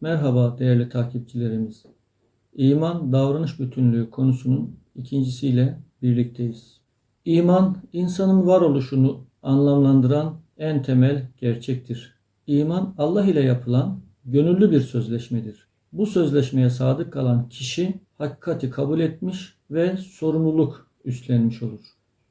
Merhaba değerli takipçilerimiz. İman davranış bütünlüğü konusunun ikincisiyle birlikteyiz. İman insanın varoluşunu anlamlandıran en temel gerçektir. İman Allah ile yapılan gönüllü bir sözleşmedir. Bu sözleşmeye sadık kalan kişi hakikati kabul etmiş ve sorumluluk üstlenmiş olur.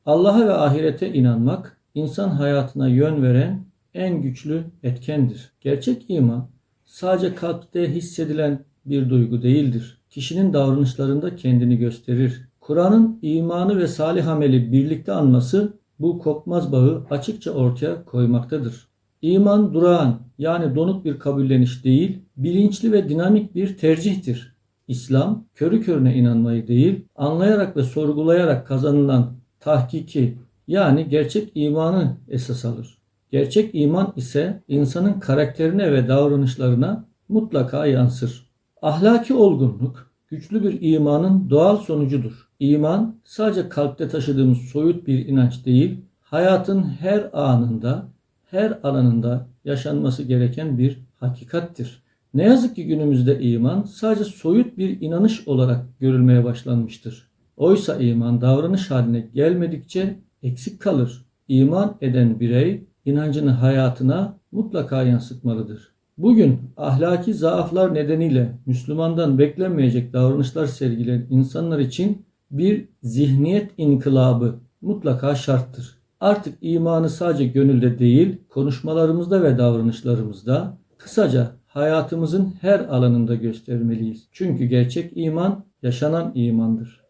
Allah'a ve ahirete inanmak insan hayatına yön veren en güçlü etkendir. Gerçek iman sadece kalpte hissedilen bir duygu değildir. Kişinin davranışlarında kendini gösterir. Kur'an'ın imanı ve salih ameli birlikte anması bu kopmaz bağı açıkça ortaya koymaktadır. İman durağan yani donuk bir kabulleniş değil, bilinçli ve dinamik bir tercihtir. İslam körü körüne inanmayı değil, anlayarak ve sorgulayarak kazanılan tahkiki yani gerçek imanı esas alır. Gerçek iman ise insanın karakterine ve davranışlarına mutlaka yansır. Ahlaki olgunluk güçlü bir imanın doğal sonucudur. İman sadece kalpte taşıdığımız soyut bir inanç değil, hayatın her anında, her alanında yaşanması gereken bir hakikattir. Ne yazık ki günümüzde iman sadece soyut bir inanış olarak görülmeye başlanmıştır. Oysa iman davranış haline gelmedikçe eksik kalır. İman eden birey inancını hayatına mutlaka yansıtmalıdır. Bugün ahlaki zaaflar nedeniyle Müslümandan beklenmeyecek davranışlar sergileyen insanlar için bir zihniyet inkılabı mutlaka şarttır. Artık imanı sadece gönülde değil, konuşmalarımızda ve davranışlarımızda, kısaca hayatımızın her alanında göstermeliyiz. Çünkü gerçek iman yaşanan imandır.